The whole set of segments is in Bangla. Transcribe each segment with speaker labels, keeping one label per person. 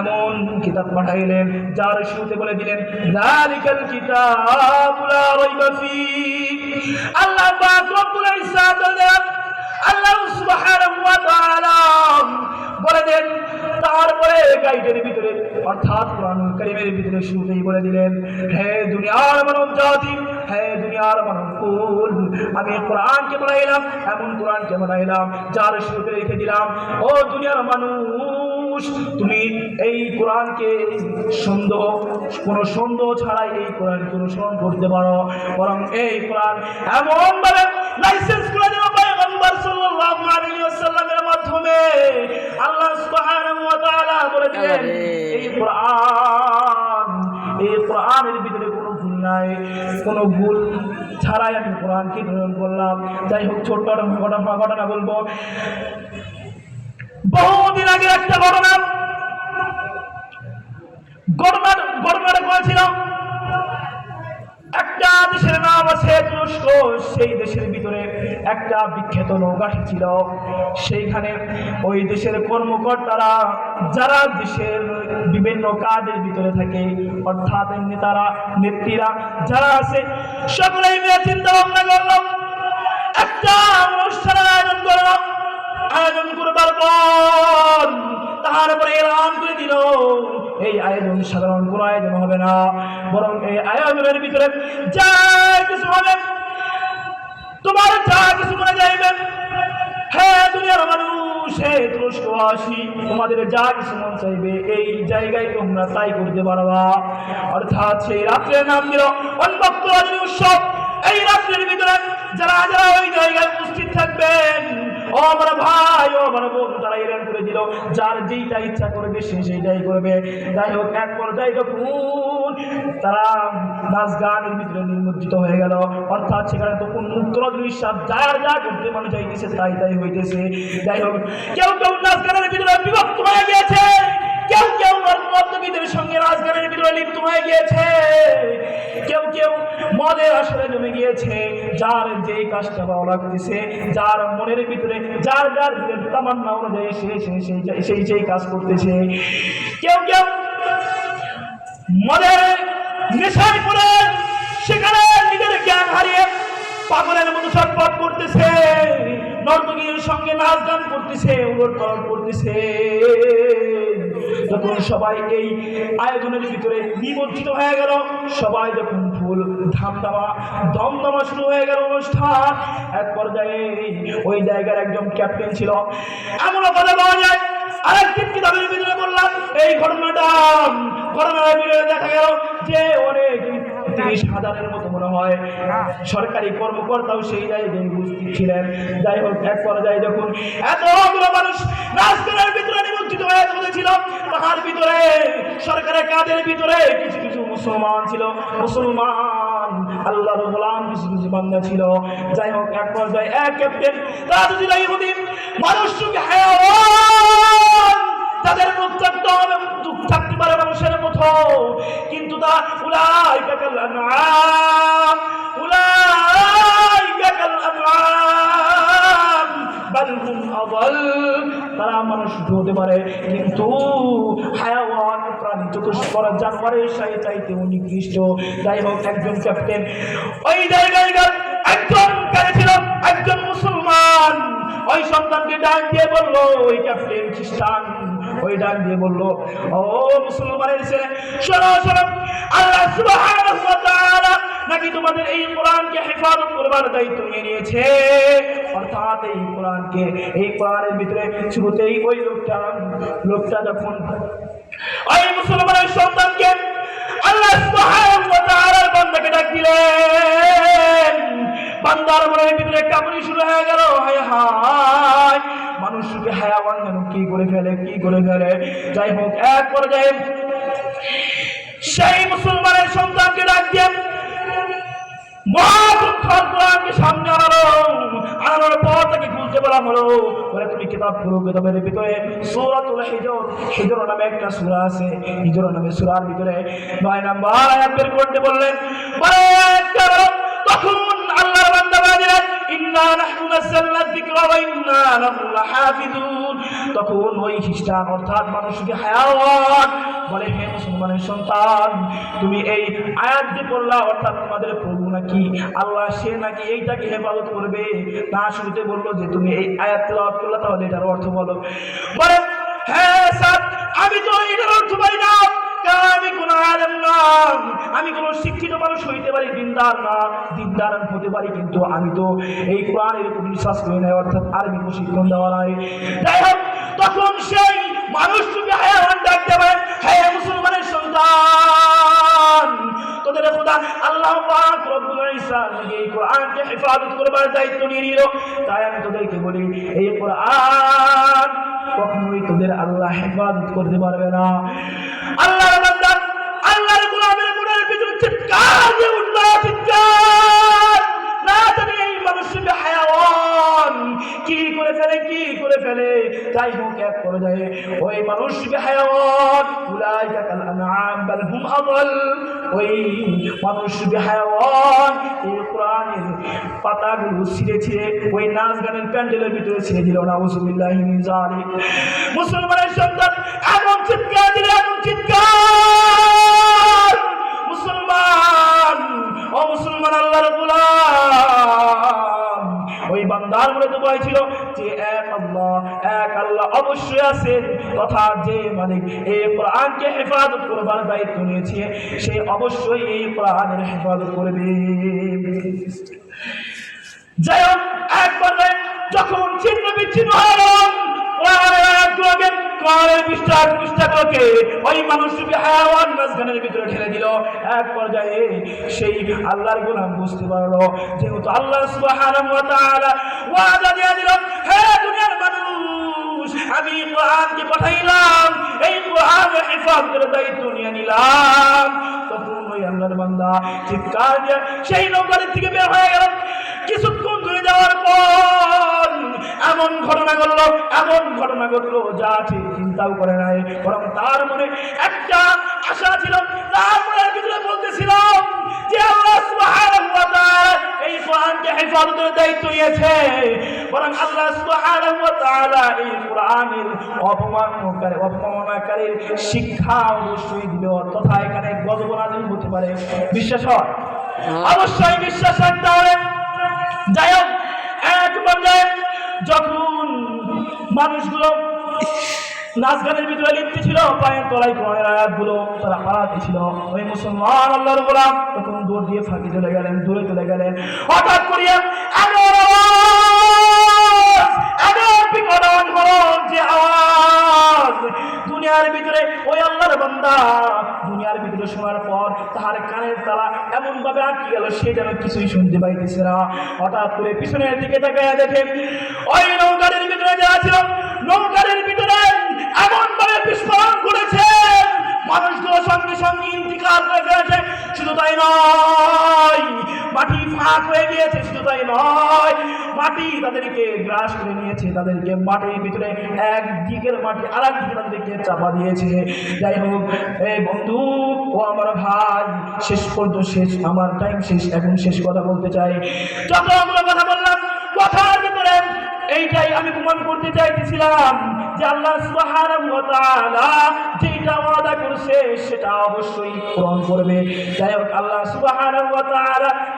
Speaker 1: এমন কিতাব পাঠাইলেন, যার শুরুতে বলে দিলেন কিতাবু আল্লাহ পাক রব্বুল আল্লাহ সুবহানাহু ওয়া তাআলা বলে দেন, তারপরে গাইডের ভিতরে, অর্থাৎ কারীমের ভিতরে শুরুতেই বলে দিলেন, হে দুনিয়ার মানব জাতি দুনিয়ার আমি কোরআনকে বানাইলাম এমন কোরআনকে বানাইলাম যার শুরুতে রেখে দিলাম। ও দুনিয়ার মানুষ তুমি এই কোরআনকে সন্দেহ কোনো সন্দেহ ছাড়াই এই কোরআনকে অনুসরণ করতে পারো। বরং এই কোরআন এমন ভাবে লাইসেন্স করে দেবো পয়গম্বর সাল্লাল্লাহু আলাইহি ওয়াসাল্লামের মাধ্যমে। আল্লাহ সুবহানাহু ওয়া তাআলা বলে দিলেন এই কোরআন এই কোরআনের নাই। কোনো ভুল ছাড়াই আমি কোরআনকে গ্রহণ করলাম। যাই হোক, ছোট্ট ঘটনা ঘটনা বলব। বহুদিন আগে একটা ঘটনা। ঘটনা ঘটনাটা করেছিলাম। একটা দেশের নাম আছে তুরস্ক, সেই দেশের ভিতরে একটা বিখ্যাত নৌঘাটি ছিল। সেইখানে ওই দেশের কর্মকর্তারা, যারা দেশের বিভিন্ন কাজের ভিতরে থাকে, অর্থাৎ নেতারা, নেত্রীরা, যারা আছে, সকলেই চিন্তা ভাবনা করল। একটা অনুষ্ঠানের আয়োজন করল। আয়োজন করবার পর তারপরে এলান করে দিল। এই আয়োজন সাধারণ কোনো আয়োজন হবে না। বরং এই আয়োজনের ভিতরে যা কিছু হবে তোমার যা কিছু মনে যাইবে। হ্যাঁ দুনিয়ার মানুষ তুরস্কবাসী, তোমাদের যা কিছু মন চাইবে। এই জায়গায় তোমরা তাই করতে পারবা। অর্থাৎ সেই রাত্রের নাম দিল অনবক্ত রজনী উৎসব। এই রাত্রের ভিতরে যারা যারা ওই জায়গায় উপস্থিত থাকবেন, ও আমার ভাই, ও আমার বোন, তারা এলেন করে দিল। যার যেইটা ইচ্ছা করবে, সে সেইটাই করবে। যাই হোক, এক পর্যায়ে যখন তারা নাচ গানের ভিতরে নিমজ্জিত হয়ে গেল। অর্থাৎ সেখানে তখন উত্তর বিশ্বাস যার যা করতে মনে চাইতেছে তাই তাই হইতেছে। যাই হোক, কেউ কেউ নাচ গানের ভিতরে বিভক্ত হয়ে গিয়েছে। কেউ কেউ নর্তকীদের সঙ্গে রাজগানের ভিতরে লিপ্ত হয়ে গিয়েছে। কেউ কেউ মদের আসলে জমে গিয়েছে, যার যেই কাজটা ভালো লাগতেছে, যার মনের ভিতরে যার যার তামান্না অনুযায়ী সে সেই সেই কাজ করতেছে। কেউ কেউ মদের নেশায় সেখানে হারিয়ে পাগলের মতো করতেছে সঙ্গে নাচ গান করতেছে করতেছে। যখন আয়োজনের ভিতরে হয়ে গেল, সবাই যখন ফুল ধামধামা, দমদমা শুরু হয়ে গেল অনুষ্ঠান, এক পর্যায়ে ওই জায়গার একজন ক্যাপ্টেন ছিল। এমনও কথা পাওয়া যায় আরেকটি কিতাবের ভিতরে বললাম, এই ঘটনাটা, ঘটনার ভিতরে দেখা গেল যে অনেক তিরিশ হাজারের মতো মনে হয় সরকারি কর্মকর্তাও সেই জায়গায় উপস্থিত ছিলেন। যাই হোক, এক পর্যায়ে যখন এতগুলো মানুষ রাজধানের ভিতরে নিমজ্জিত হয়ে তাহার ভিতরে, সরকারের কাজের ভিতরে কিছু কিছু মুসলমান ছিল। মুসলমান, আল্লাহর গোলাম ছিল। যাই হোক, এক পর্যায়ে এক ক্যাপ্টেন ইহুদি মানুষকে হায়াওয়ান তাদের মুখ থাকতে হবে থাকতে পারে মানুষের মতো। কিন্তু তা উলাই কাকাল আনআম উলাই কাকাল আনআম বাল তারা মানুষ হতে পারে, কিন্তু হায়াওয়ান প্রাণী চতুষ্পর জানোয়ারের সাথে চাইতে নিকৃষ্ট। যাই হোক, একজন ক্যাপ্টেন ওই জায়গায় একজন কারে ছিল, একজন মুসলমান। ওই সন্তানকে ডাক দিয়ে বলল, ওই ক্যাপ্টেন খ্রিস্টান ওই ডাক দিয়ে বলল, ও মুসলমানের ছেলে, শোনো শোনো। আল্লাহ সুবহানাহু ওয়া তাআলা নাকি তোমাদের এই কোরআনকে হেফাজত করবার দায়িত্ব নিয়ে নিয়েছে? অর্থাৎ এই কোরআনকে, এই কোরআনের ভিতরে শুরুতেই ওই লোকটা লোকটা যখন ওই মুসলমানের সন্তানকে আল্লাহ সুবহানাহু ওয়া তাআলার বান্দাকে ডাক দিলেন বান্দার মনের ভিতরে কামড়ি শুরু হয়ে গেল। হায় হায়। মানুষকে হায়াওয়ান যেন কি করে ফেলে, কি করে ফেলে। যাই হোক, এক পর্যায়ে সেই মুসলমানের সন্তানকে ডাক দিয়ে তাকে তুমি ভিতরে। নামে একটা সূরা আছে। হিজর নামে সূরার ভিতরে নয় নাম্বার করতে বললেন, বলে তখন ওই খ্রিস্টান অর্থাৎ মানুষকে হায়াওয়ান বলে, হে মুসলমানের সন্তান, তুমি এই আয়াত যে পড়লা, অর্থাৎ তোমাদের প্রভু নাকি আল্লাহ, সে নাকি এইটাকে হেফাজত করবে? না শুরুতে বলল যে, তুমি এই আয়াত তেলাওয়াত করলা, তাহলে এটার অর্থ বলো। বলে হ্যাঁ স্যার আমি তো এটার অর্থ পাই না। আমি কোনো শিক্ষিত মানুষ হইতে পারি, দিনদার না। দিনদার হতে পারি, কিন্তু আমি তো এই কোরআনের উপর বিশ্বাস করি না অর্থাৎ আরবি প্রশিক্ষণ দেওয়া নাই। যাই হোক, তখন সেই মানুষ তুমি হায়ান ডাকতে পারেন হ্যাঁ মুসলমানের সন্তান। তোদের খোদা আল্লাহ পাক রব্বুল ইসলাম এই কোরআনকে হেফাজত করবার দায়িত্ব নিয়ে নিল। তাই আমি তোদেরকে বলি, এই কোরআন কখনোই তোদের আল্লাহ হেফাজত করতে পারবে না। আল্লাহ আল্লাহর গোলামের মনের ভিতরে চিৎকার হোক এক পর্যায়ে ওই মানুষকে হায়াওয়ান উলাইকা কাল আনআম বাল হুম আদল ওই মানুষকে হায়াওয়ান এই কোরআনের পাতাগুলো ছিঁড়ে ছিঁড়ে ওই নাচ গানের প্যান্ডেলের ভিতরে ছিঁড়ে দিল না ওসুবিল্লাহ মুসলমানের সন্তান এমন চিৎকার দিল, এমন চিৎকার। মুসলমান, ও মুসলমান আল্লাহর গোলাম। ওই বান্দার মনে তো ছিল যে, এক এক আল্লাহ অবশ্যই আছেন তথা যে মালিক এই হেফাজত করবার দায়িত্ব নিয়েছে, সে অবশ্যই এই হেফাজত করবে। যাই হোক যখন ছিন্ন বিচ্ছিন্ন হয়ে ওই আল্লাহর বুঝতে পারল, যেহেতু আল্লাহ দিল হে দুনিয়ার আমি কোরআনকে পাঠাইলাম, এই কোরআন হেফাজতের দায়িত্ব নিয়ে নিলাম। তখন আল্লাহর বান্দা চিৎকার সেই নৌকার থেকে বের হয়ে গেল। কিছুক্ষণ ধরে যাওয়ার পর এমন ঘটনা ঘটলো, এমন ঘটনা ঘটলো, যা ঠিক চিন্তাও করে নাই, বরং তার মনে একটা আশা ছিল তার মনের ভিতরে হেফাজতের দায়িত্ব নিয়েছে। বরং আল্লাহ সুবহানাহু ওয়া তাআলা এই কোরআনের অপমানকারী অপমানকারীর শিক্ষা অবশ্যই দিল তথা এখানে গজব হতে পারে। বিশ্বাস হয়। অবশ্যই বিশ্বাস রাখতে হবে। যাই হোক এক পর্যায়ে যখন মানুষগুলো নাচ গানের ভিতরে লিপ্ত ছিল, পায়ের তলায় কোরআনের আয়াতগুলো, তারা হারাতে ছিল। ওই মুসলমান আল্লাহর গোলাম তখন দৌড় দিয়ে ফাঁকি চলে গেলেন দূরে চলে গেলেন। হঠাৎ করিয়া দুনিয়ার ভিতরে ওই আল্লাহর বান্দা, দুনিয়ার ভিতরে শোনার পর তাহার কানের তালা এমনভাবে আটকে গেল, সে যেন কিছুই শুনতে পাইতেছে না। হঠাৎ করে পিছনের দিকে তাকায় দেখে, ওই নৌকারের ভিতরে যা ছিল। নৌকারের ভিতরে এমনভাবে বিস্ফোরণ করেছে মানুষগুলো সঙ্গে সঙ্গে ইন্তিকাল হয়ে ফেলেছে, শুধু তাই নয়, মাটি ফাঁক হয়ে গিয়েছে, শুধু তাই নয়, মাটি তাদেরকে গ্রাস করে নিয়েছে, তাদেরকে মাটির ভিতরে এক দিকের মাটি আর এক দিকে তাদেরকে চাপা দিয়েছে। যাই হোক, এই বন্ধু ও আমার ভাই, শেষ পর্যন্ত শেষ, আমার টাইম শেষ, এখন শেষ কথা বলতে চাই। যতগুলো কথা বললাম, কথার ভিতরে এইটাই আমি প্রমাণ করতে চাইতেছিলাম। যে আল্লাহ সুবহানাহু ওয়া তাআলা যেটা ওয়াদা করেছে সেটা অবশ্যই পূরণ করবে। যাই হোক, আল্লাহ সুবহানাহু ওয়া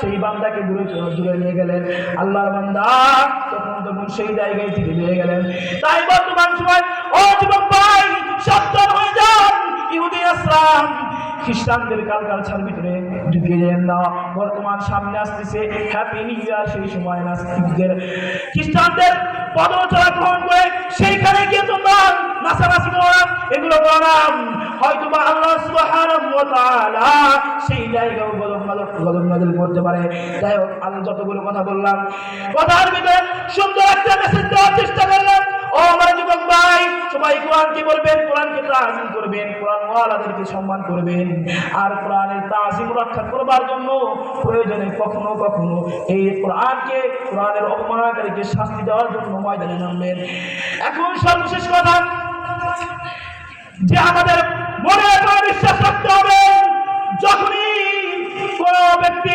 Speaker 1: সেই বান্দাকে দূরে দূরে নিয়ে গেলেন। আল্লাহর বান্দা তখন তখন সেই জায়গায় থেকে নিয়ে গেলেন। তাই বর্তমান সময় ও যুবক ভাই সাবধান হয়ে যান। ইহুদি আসলাম। খ্রিস্টানদের কালকালচার ভিতরে ঢুকে যেন না। বর্তমান সামনে আসতেছে হ্যাপি নিউ ইয়ার সেই সময় নাস্তিকদের। খ্রিস্টানদের পদচলা গ্রহণ করে সেইখানে গিয়ে তোমরা নাচানাচি করাম এগুলো করাম হয়তো বা আল্লাহ সুবহানাহু সেই জায়গাও গলম গলম নাযিল করতে পারে। যাই হোক, আমি যতগুলো কথা বললাম, কথার ভিতরে সুন্দর একটা মেসেজ দেওয়ার চেষ্টা করলাম। ও আমার যুবক ভাই, সবাই কোরআনকে বলবেন কোরআনকে তাজিম করবেন কোরআন ওয়ালাদেরকে সম্মান করবেন। আর কোরআনের তাজিম রক্ষা করবার জন্য প্রয়োজনে কখনো কখনো এই কোরআনকে, কোরআনের অপমানকারীকে শাস্তি দেওয়ার জন্য ময়দানে নামবেন। এখন সর্বশেষ কথা, যে আমাদের মনে করে বিশ্বাস রাখতে হবে, যখনই কোন ব্যক্তি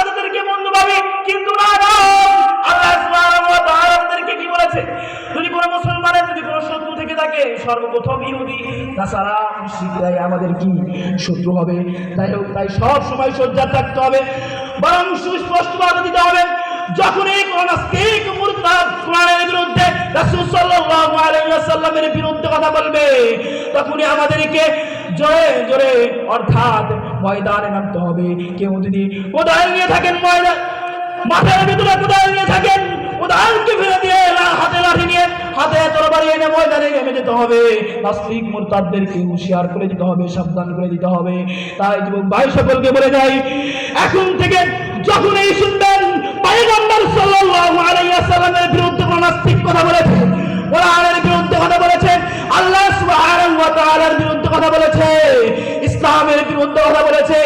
Speaker 1: কি বলেছে? যদি মুসলমানের যদি শত্রু থেকে থাকে, সর্বপ্রথম ইহুদি তাছাড়া আমাদের কি শত্রু হবে? তাই তাই সব সময় থাকতে হবে। বরং দিতে হবে, যখনই কোন মুরতাদ কোরআনের বিরুদ্ধে রাসূল সাল্লাল্লাহু আলাইহি ওয়াসাল্লামের বিরুদ্ধে কথা বলবে, তখনই আমাদেরকে জোরে জোরে অর্থাৎ ময়দানে নামতে হবে। কেউ যদি কোদাল নিয়ে থাকেন ময়দান মাথার ভিতরে কোদাল নিয়ে থাকেন, কোদালকে ফেলে দিয়ে হাতে লাঠি নিয়ে হাতে তরবারি এনে ময়দানে নেমে যেতে হবে। নাস্তিক, মুরতাদদেরকে হুঁশিয়ার করে দিতে হবে, সাবধান করে দিতে হবে। তাই যুবক ভাই সকলকে বলে যাই, এখন থেকে যখন এই শুনবেন, পয়গম্বর সাল্লাল্লাহু আলাইহি ওয়াসাল্লামের বিরুদ্ধে কোন নাস্তিক কথা বলেছে, কোরআনের বিরুদ্ধে কথা বলেছে, আল্লাহ সুবহানাহু ওয়া তাআলার বিরুদ্ধে কথা বলেছে, ইসলামের বিরুদ্ধে কথা বলেছে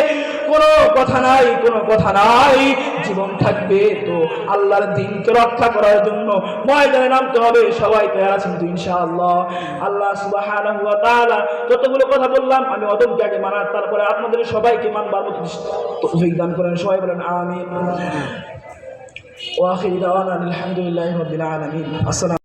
Speaker 1: কোনো কথা নাই, কোনো কথা নাই। জীবন থাকবে তো আল্লাহর দিনকে রক্ষা করার জন্য ময়দানে নামতে হবে, সবাই তৈরি আছেন তো ইনশাআল্লাহ। আল্লাহ ওয়া যতগুলো কথা বললাম, আমি অদমকে আগে মানার, তারপরে আপনাদের সবাইকে মানবার মতো তৌফিক দান করেন, সবাই বলেন আমি ওয়া আখির দাওয়ানা আলহামদুলিল্লাহি আসসালাম